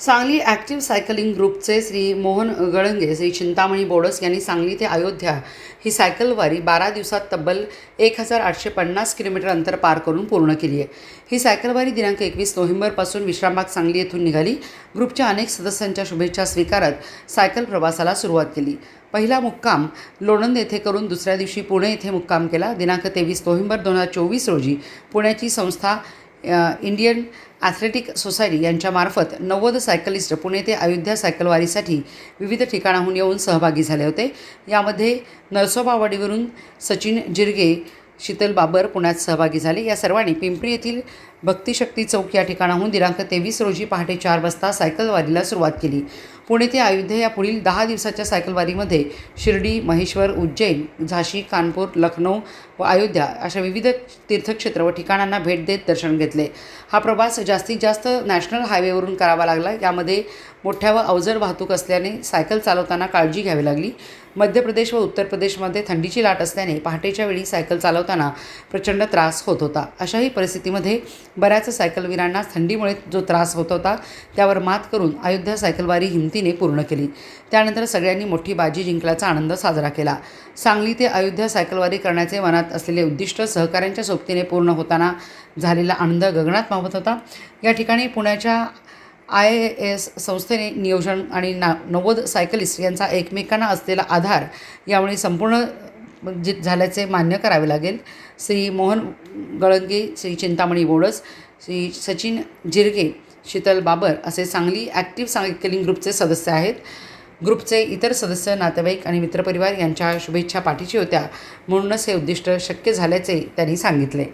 Sangli active cycling ग्रुपचे श्री मोहन गळंगे श्री चिंतामणी बोडस यांनी सांगली ते अयोध्या ही सायकलवारी बारा दिवसात तब्बल एक हजार आठशे पन्नास किलोमीटर अंतर पार करून पूर्ण केली आहे. ही सायकलवारी दिनांक एकवीस नोव्हेंबरपासून विश्रामबाग सांगली येथून निघाली. ग्रुपच्या अनेक सदस्यांच्या शुभेच्छा स्वीकारत सायकल प्रवासाला सुरुवात केली. पहिला मुक्काम लोणंद येथे करून दुसऱ्या दिवशी पुणे येथे मुक्काम केला. दिनांक तेवीस नोव्हेंबर दोन हजार चोवीस रोजी पुण्याची संस्था इंडियन ॲथलेटिक सोसायटी यांच्यामार्फत नव्वद सायकलिस्ट पुणे ते अयोध्या सायकलवारीसाठी विविध ठिकाणाहून येऊन सहभागी झाले होते. यामध्ये नरसोबावाडीवरून सचिन जिरगे शीतल बाबर पुण्यात सहभागी झाले. या सर्वांनी पिंपरी येथील भक्तिशक्ती चौक या ठिकाणाहून दिनांक तेवीस रोजी पहाटे चार वाजता सायकलवारीला सुरुवात केली. पुणे ते अयोध्या या पुढील दहा दिवसाच्या सायकलवारीमध्ये शिर्डी महेश्वर उज्जैन झाशी कानपूर लखनौ व अयोध्या अशा विविध तीर्थक्षेत्र व ठिकाणांना भेट देत दर्शन घेतले. हा प्रवास जास्तीत जास्त नॅशनल हायवेवरून करावा लागला. यामध्ये मोठ्या व अवजड वाहतूक असल्याने सायकल चालवताना काळजी घ्यावी लागली. मध्य प्रदेश व उत्तर प्रदेशमध्ये थंडीची लाट असल्याने पहाटेच्या वेळी सायकल चालवताना प्रचंड त्रास होत होता. अशाही परिस्थितीमध्ये बऱ्याच सायकलवीरांना थंडीमुळे जो त्रास होत होता त्यावर मात करून अयोध्या सायकलवारी हिमतीने पूर्ण केली. त्यानंतर सगळ्यांनी मोठी बाजी जिंकल्याचा आनंद साजरा केला. सांगली ते अयोध्या सायकलवारी करण्याचे मनात असलेले उद्दिष्ट सहकाऱ्यांच्या सोबतीने पूर्ण होताना झालेला आनंद गगनात मावत होता. या ठिकाणी पुण्याच्या आय ए एस संस्थेने नियोजन आणि ना नव्वद सायकलिस्ट यांचा एकमेकांना असलेला आधार यामुळे संपूर्ण जित झाल्याचे मान्य करावे लागेल. श्री मोहन गळंगे श्री चिंतामणी बोडस श्री सचिन जिरगे शीतल बाबर असे सांगली ॲक्टिव्ह सायकलिंग ग्रुपचे सदस्य आहेत. ग्रुपचे इतर सदस्य नातेवाईक आणि मित्रपरिवार यांच्या शुभेच्छा पाठीशी होत्या. म्हणूनच हे उद्दिष्ट शक्य झाल्याचे त्यांनी सांगितले.